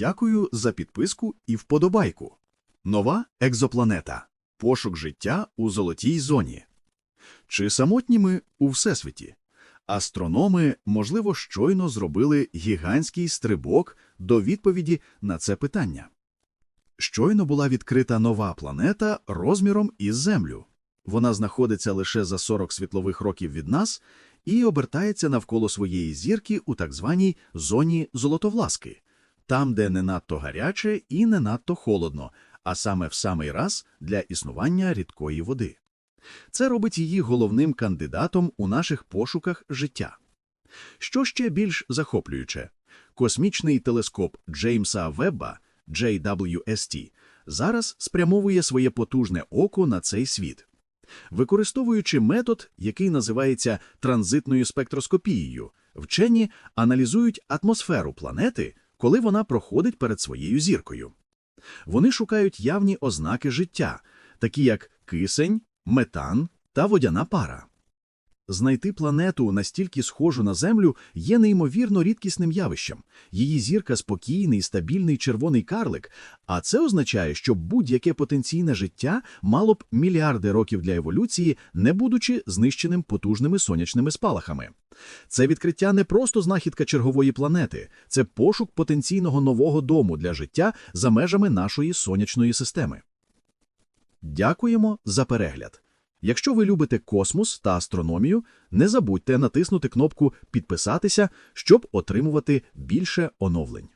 Дякую за підписку і вподобайку. Нова екзопланета. Пошук життя у золотій зоні. Чи самотні ми у Всесвіті? Астрономи, можливо, щойно зробили гігантський стрибок до відповіді на це питання. Щойно була відкрита нова планета розміром із Землю. Вона знаходиться лише за 40 світлових років від нас і обертається навколо своєї зірки у так званій зоні Золотовласки, там, де не надто гаряче і не надто холодно, а саме в самий раз для існування рідкої води. Це робить її головним кандидатом у наших пошуках життя. Що ще більш захоплююче, космічний телескоп Джеймса Вебба JWST зараз спрямовує своє потужне око на цей світ. Використовуючи метод, який називається транзитною спектроскопією, вчені аналізують атмосферу планети, коли вона проходить перед своєю зіркою. Вони шукають явні ознаки життя, такі як кисень, метан та водяна пара. Знайти планету настільки схожу на Землю є неймовірно рідкісним явищем. Її зірка спокійний, стабільний червоний карлик, а це означає, що будь-яке потенційне життя мало б мільярди років для еволюції, не будучи знищеним потужними сонячними спалахами. Це відкриття не просто знахідка чергової планети, це пошук потенційного нового дому для життя за межами нашої сонячної системи. Дякуємо за перегляд. Якщо ви любите космос та астрономію, не забудьте натиснути кнопку «Підписатися», щоб отримувати більше оновлень.